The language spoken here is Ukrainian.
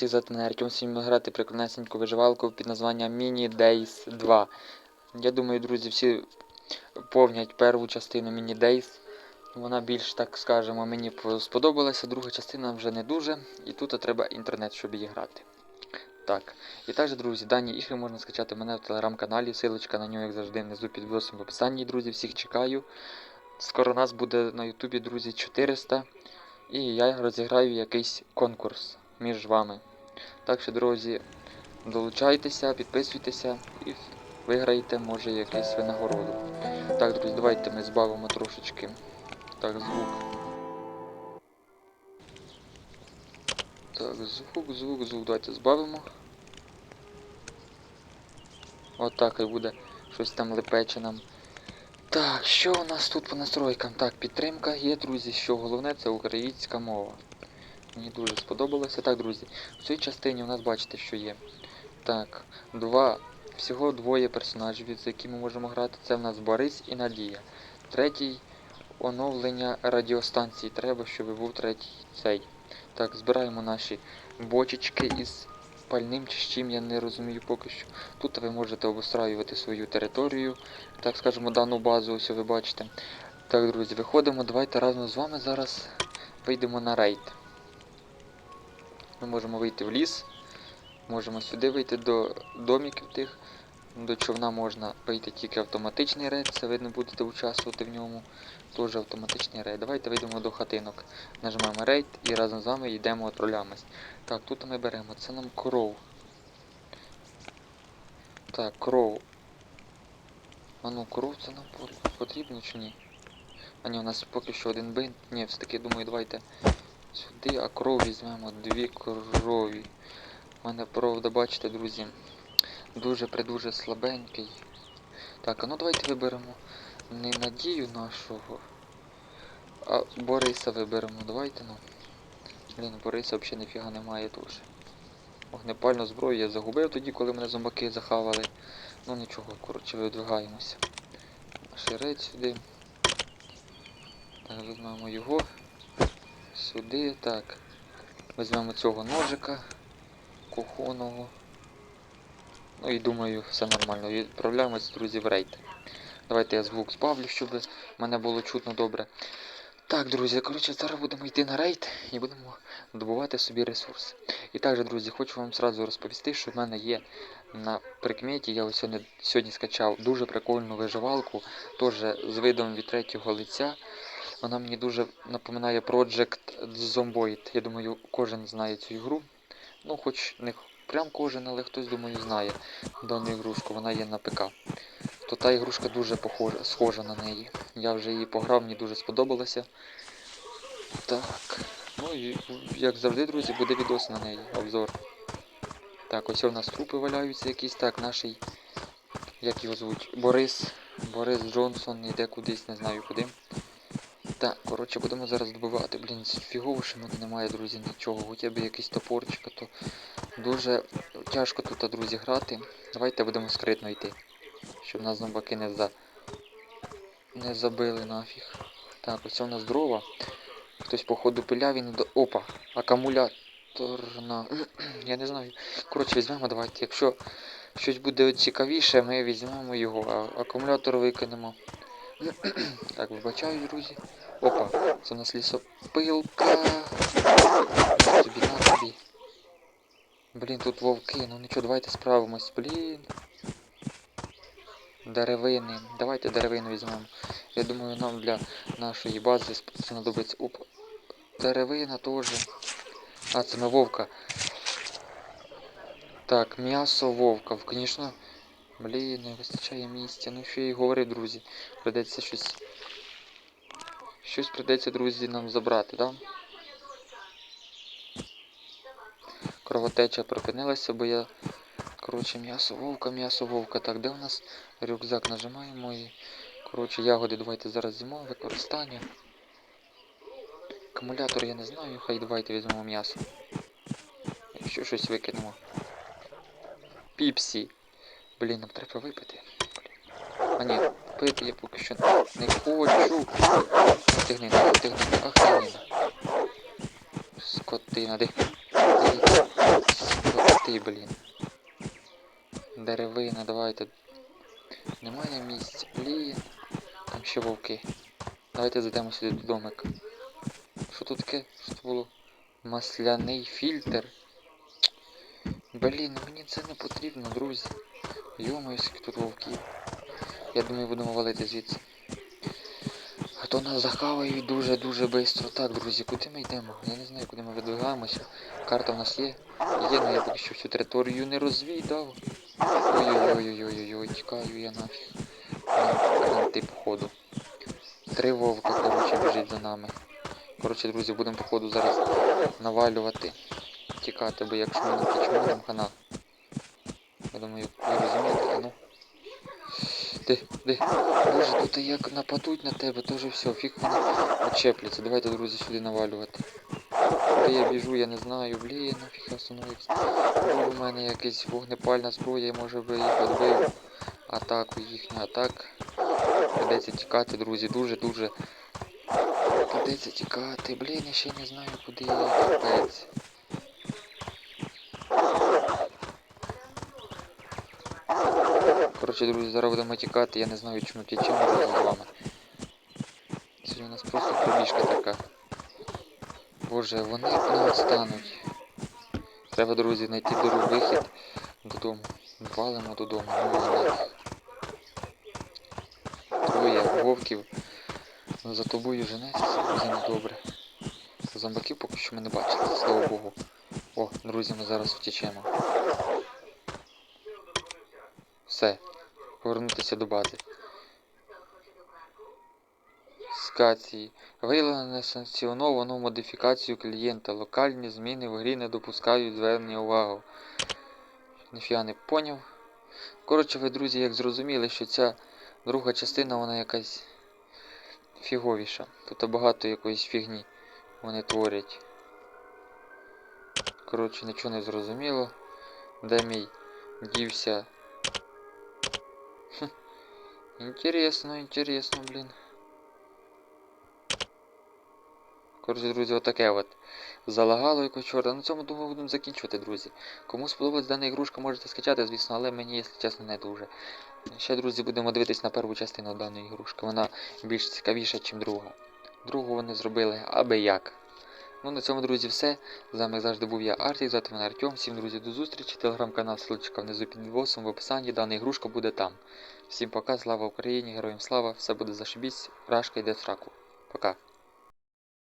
Всіх звати сьогодні грати прикольнесеньку виживалку під названням Mini Days 2. Я думаю, друзі, всі повнять першу частину Mini Days. Вона більш, так скажемо, мені сподобалася, друга частина вже не дуже, і тут треба інтернет, щоб її грати. Так, і також, друзі, дані ігри можна скачати в мене в телеграм-каналі, силочка на нього, як завжди, внизу під відосом в описанні, друзі, всіх чекаю. Скоро нас буде на Ютубі, друзі, 400. І я розіграю якийсь конкурс між вами. Так що, друзі, долучайтеся, підписуйтеся і виграєте, може, якусь винагороду. Так, друзі, давайте ми збавимо трошечки. Так, звук. Так, звук, звук, звук. Давайте збавимо. Отак і буде щось там лепече нам. Так, що у нас тут по настройкам? Так, підтримка є, друзі. Що головне, це українська мова. Мені дуже сподобалося. Так, друзі, в цій частині у нас бачите, що є. Так, два. Всього двоє персонажів, з якими ми можемо грати. Це в нас Борис і Надія. Третій оновлення радіостанції. Треба, щоб був третій цей. Так, збираємо наші бочечки із пальним чи з чим, я не розумію поки що. Тут ви можете обустраювати свою територію, так скажемо, дану базу, ось ви бачите. Так, друзі, виходимо. Давайте разом з вами зараз вийдемо на рейд. Ми можемо вийти в ліс, можемо сюди вийти до домиків тих. До човна можна вийти тільки автоматичний рейд, це ви не будете участвувати в ньому. Теж автоматичний рейд. Давайте вийдемо до хатинок. Нажимаємо рейд і разом з вами йдемо тролямось. Так, тут ми беремо. Це нам кров. Так, кров. А ну, кров це нам потрібно чи ні? А ні, у нас поки що один бинт. Ні, все-таки думаю, давайте сюди, а кров візьмемо дві крові. У мене правда, бачите, друзі, дуже придуже слабенький. Так, а ну давайте виберемо не надію нашого, а Бориса виберемо. Давайте ну. Блін, Бориса взагалі ніфіга немає теж. Вогнепальну зброю я загубив тоді, коли мене зомбаки захавали. Ну нічого, коротше, видвигаємося. Ширець сюди. Так, візьмемо його. Сюди, так. Візьмемо цього ножика кухонного. Ну і думаю, все нормально. Відправляємось, друзі, в рейд. Давайте я звук збавлю, щоб мене було чутно добре. Так, друзі, коротше, зараз будемо йти на рейд і будемо добувати собі ресурси. І також, друзі, хочу вам зразу розповісти, що в мене є на прикметі. Я ось сьогодні, сьогодні скачав дуже прикольну виживалку, теж з видом від третього лиця. Вона мені дуже напоминає Project Zomboid. Я думаю, кожен знає цю ігру. Ну, хоч не прям кожен, але хтось, думаю, знає дану ігрушку. Вона є на ПК. То та ігрушка дуже похожа, схожа на неї. Я вже її пограв, мені дуже сподобалося. Так. Ну і як завжди, друзі, буде відос на неї, обзор. Так, ось у нас трупи валяються якісь. Так, наш, як його звуть, Борис. Борис Джонсон йде кудись, не знаю куди. Так, коротше, будемо зараз добивати. Блін, фігово, що мене немає, друзі, нічого. Хоча б якийсь топорчик, а то дуже тяжко тут, друзі, грати. Давайте будемо скритно йти. Щоб нас зомбаки не за... не забили нафіг. Так, ось у нас дрова. Хтось походу пиляв і не до... Опа! Акумуляторна. Я не знаю. Коротше, візьмемо, давайте. Якщо щось буде цікавіше, ми візьмемо його, а акумулятор викинемо. Так, вибачаю, друзі. Опа, це у нас лісопилка. На на тобі. Блін, тут вовки, ну нічого, давайте справимось, блін. Деревини. Давайте деревину візьмемо. Я думаю, нам для нашої бази знадобиться. Оп. Деревина теж. А, це ми вовка. Так, м'ясо вовка. Звісно. Блін, не вистачає місця. Ну що я й говорив, друзі. Придеться щось. Щось придеться, друзі, нам забрати, так? Да? Кровотеча припинилася, бо я. Коротше, м'ясо вовка, м'ясо вовка. Так, де у нас рюкзак нажимаємо і. Коротше, ягоди давайте зараз зімо, використання. Акумулятор я не знаю, хай давайте візьмемо м'ясо. Якщо щось викинемо. Піпсі. Блін, нам треба випити. А ні, пити я поки що не хочу. Стигнина, стигнина, ах, стигнина. Скотина, де? Де? ти, блін. Деревина, давайте. Немає місця, блін. Там ще вовки. Давайте зайдемо сюди до домик. Що тут таке? Що це було? Масляний фільтр. Блін, мені це не потрібно, друзі. Йомаю, скільки тут вовків. Я думаю, будемо валити звідси. А то нас захавають дуже-дуже швидко. Так, друзі, куди ми йдемо? Я не знаю, куди ми видвигаємося. Карта в нас є. Є, але я поки що всю територію не розвідав. Ой-ой-ой-ой-ой-ой, тікаю я нафіг. Кранти походу. Три вовка, коротше, біжить за нами. Коротше, друзі, будемо походу зараз навалювати. Тікати, бо якщо ми не хана. Я думаю, ви розумієте, ну. Де, де? Боже, тут як нападуть на тебе, то вже все, фіг вони очепляться. Давайте, друзі, сюди навалювати. Де я біжу, я не знаю, блін, нафіг я остановився. У мене якась вогнепальна зброя, може би їх відбив. Атаку, їхню атак. Придеться тікати, друзі, дуже-дуже. Придеться тікати. Блін, я ще не знаю, куди я капець. Коротше, друзі, зараз будемо тікати, я не знаю, чому разом з вами. Сьогодні у нас просто пробіжка така. Боже, вони не відстануть. Треба, друзі, знайти дорогу вихід додому. Валимо додому, ну. Троє вовків. Ну, За тобою женеться, це друзі, недобре. Зомбаків поки що ми не бачили, слава Богу. О, друзі, ми зараз втечемо. Все. Повернутися до бази. Скації. Виявлено несанкціоновану модифікацію клієнта. Локальні зміни в грі не допускають звернення увагу. Ніфіга не поняв. Коротше, ви, друзі, як зрозуміли, що ця друга частина, вона якась фіговіша. Тут багато якоїсь фігні вони творять. Коротше, нічого не зрозуміло. Де мій дівся Интересно, интересно, блін. Коротше, друзі, отаке от. Залагало якось чорта. На цьому думаю будемо закінчувати, друзі. Кому сподобалась дана ігрушка, можете скачати, звісно, але мені, якщо чесно, не дуже. Ще, друзі, будемо дивитись на першу частину даної ігрушки. Вона більш цікавіша, ніж друга. Другу вони зробили аби як. Ну, на цьому, друзі, все. З вами завжди був я, Артік, звати мене Артем. Всім, друзі, до зустрічі. Телеграм-канал, ссылочка внизу під відосом в описанні. Дана ігрушка буде там. Всім пока, слава Україні, героям слава, все буде зашибісь, рашка йде в сраку. Пока.